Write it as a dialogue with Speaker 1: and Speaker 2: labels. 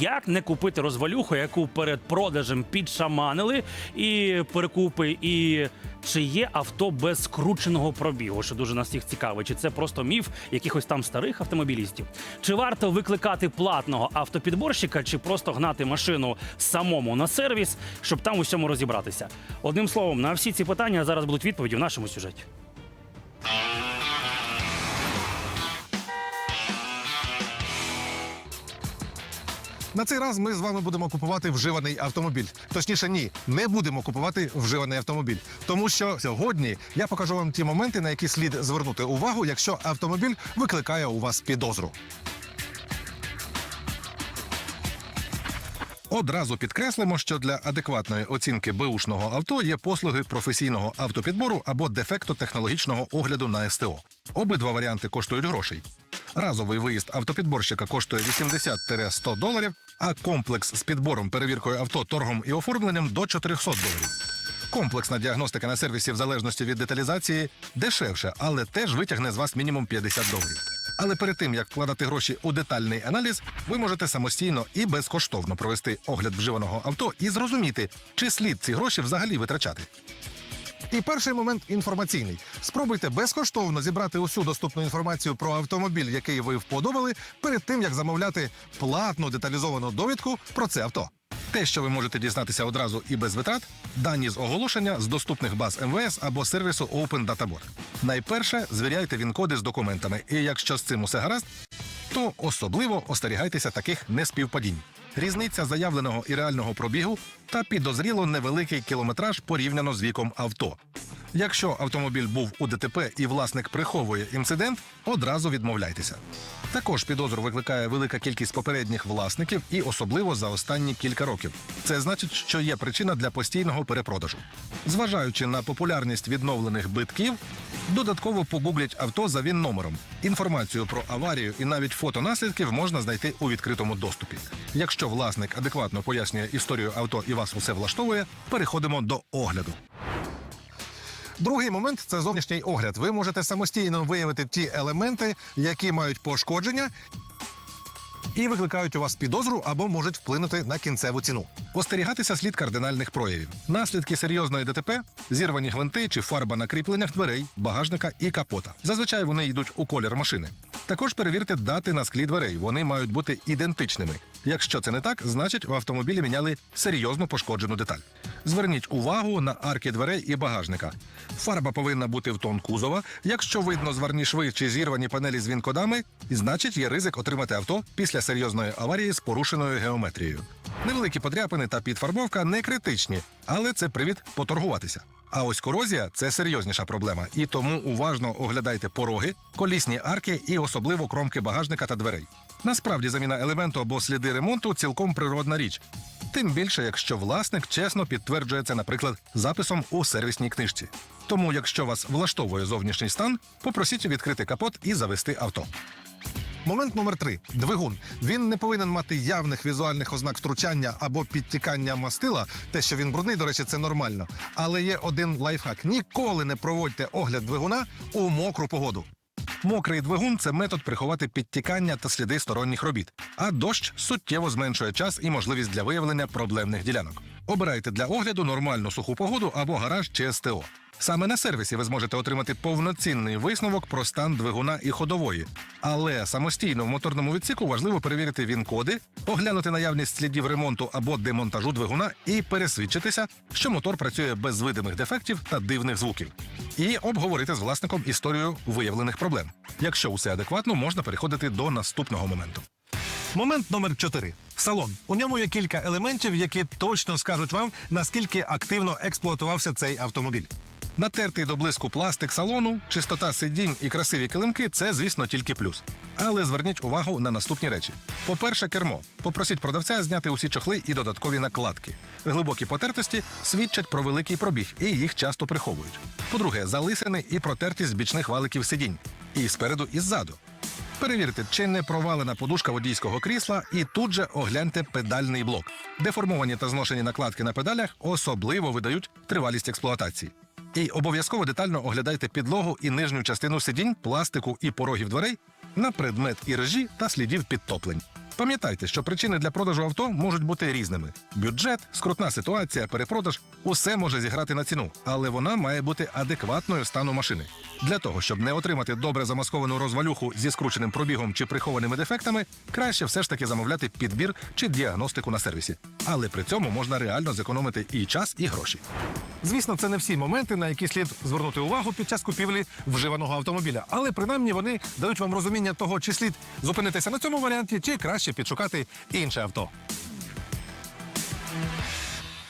Speaker 1: Як не купити розвалюху, яку перед продажем підшаманили і перекупи, і чи є авто без скрученого пробігу, що дуже нас всіх цікавить, чи це просто міф якихось там старих автомобілістів? Чи варто викликати платного автопідборщика, чи просто гнати машину самому на сервіс, щоб там у всьому розібратися? Одним словом, на всі ці питання зараз будуть відповіді в нашому сюжеті.
Speaker 2: На цей раз ми з вами будемо купувати вживаний автомобіль. Точніше, ні, не будемо купувати вживаний автомобіль. Тому що сьогодні я покажу вам ті моменти, на які слід звернути увагу, якщо автомобіль викликає у вас підозру. Одразу підкреслимо, що для адекватної оцінки беушного авто є послуги професійного автопідбору або дефектотехнологічного огляду на СТО. Обидва варіанти коштують грошей. Разовий виїзд автопідборщика коштує 80-100 доларів, а комплекс з підбором, перевіркою авто, торгом і оформленням до 400 доларів. Комплексна діагностика на сервісі в залежності від деталізації дешевше, але теж витягне з вас мінімум 50 доларів. Але перед тим як вкладати гроші у детальний аналіз, ви можете самостійно і безкоштовно провести огляд вживаного авто і зрозуміти, чи слід ці гроші взагалі витрачати. І перший момент інформаційний. Спробуйте безкоштовно зібрати усю доступну інформацію про автомобіль, який ви вподобали, перед тим як замовляти платну деталізовану довідку про це авто. Те, що ви можете дізнатися одразу і без витрат, дані з оголошення з доступних баз МВС або сервісу Open Data Board. Найперше звіряйте він-коди з документами, і якщо з цим усе гаразд, то особливо остерігайтеся таких неспівпадінь. Різниця заявленого і реального пробігу та підозріло невеликий кілометраж порівняно з віком авто. Якщо автомобіль був у ДТП і власник приховує інцидент, одразу відмовляйтеся. Також підозру викликає велика кількість попередніх власників і особливо за останні кілька років. Це значить, що є причина для постійного перепродажу. Зважаючи на популярність відновлених битків, додатково погуглять авто за він номером. Інформацію про аварію і навіть фото наслідків можна знайти у відкритому доступі. Якщо власник адекватно пояснює історію авто і вас усе влаштовує, переходимо до огляду. Другий момент це зовнішній огляд. Ви можете самостійно виявити ті елементи, які мають пошкодження. І викликають у вас підозру або можуть вплинути на кінцеву ціну. Остерігатися слід кардинальних проявів. Наслідки серйозної ДТП, зірвані гвинти чи фарба на кріпленнях дверей, багажника і капота. Зазвичай вони йдуть у колір машини. Також перевірте дати на склі дверей. Вони мають бути ідентичними. Якщо це не так, значить в автомобілі міняли серйозно пошкоджену деталь. Зверніть увагу на арки дверей і багажника. Фарба повинна бути в тон кузова. Якщо видно зварні шви чи зірвані панелі з вінкодами, значить є ризик отримати авто після серйозної аварії з порушеною геометрією. Невеликі подряпини та підфарбовка не критичні, але це привід поторгуватися. А ось корозія це серйозніша проблема, і тому уважно оглядайте пороги, колісні арки і особливо кромки багажника та дверей. Насправді заміна елементу або сліди ремонту цілком природна річ. Тим більше, якщо власник чесно підтверджує це, наприклад, записом у сервісній книжці. Тому, якщо вас влаштовує зовнішній стан, попросіть відкрити капот і завести авто. Момент номер три двигун. Він не повинен мати явних візуальних ознак втручання або підтікання мастила. Те, що він брудний, до речі, це нормально. Але є один лайфхак: ніколи не проводьте огляд двигуна у мокру погоду. Мокрий двигун це метод приховати підтікання та сліди сторонніх робіт, а дощ суттєво зменшує час і можливість для виявлення проблемних ділянок. Обирайте для огляду нормальну суху погоду або гараж чи СТО. Саме на сервісі ви зможете отримати повноцінний висновок про стан двигуна і ходової. Але самостійно в моторному відсіку важливо перевірити він-коди, оглянути наявність слідів ремонту або демонтажу двигуна і пересвідчитися, що мотор працює без видимих дефектів та дивних звуків. І обговорити з власником історію виявлених проблем. Якщо усе адекватно, можна переходити до наступного моменту.
Speaker 3: Момент номер 4. Салон. У ньому є кілька елементів, які точно скажуть вам, наскільки активно експлуатувався цей автомобіль.
Speaker 2: Натертий до блиску пластик салону, чистота сидінь і красиві килимки це, звісно, тільки плюс. Але зверніть увагу на наступні речі: по-перше, кермо. Попросіть продавця зняти усі чохли і додаткові накладки. Глибокі потертості свідчать про великий пробіг, і їх часто приховують. По-друге, залисини і протертість бічних валиків сидінь. І спереду, і ззаду. Перевірте, чи не провалена подушка водійського крісла, і тут же огляньте педальний блок. Деформовані та зношені накладки на педалях особливо видають тривалість експлуатації. І обов'язково детально оглядайте підлогу і нижню частину сидінь, пластику і порогів дверей на предмет іржі та слідів підтоплень. Пам'ятайте, що причини для продажу авто можуть бути різними: бюджет, скрутна ситуація, перепродаж усе може зіграти на ціну, але вона має бути адекватною стану машини. Для того, щоб не отримати добре замасковану розвалюху зі скрученим пробігом чи прихованими дефектами, краще все ж таки замовляти підбір чи діагностику на сервісі. Але при цьому можна реально зекономити і час, і гроші.
Speaker 3: Звісно, це не всі моменти, на які слід звернути увагу під час купівлі вживаного автомобіля, але принаймні вони дають вам розуміння того, чи слід зупинитися на цьому варіанті, чи краще підшукати інше авто.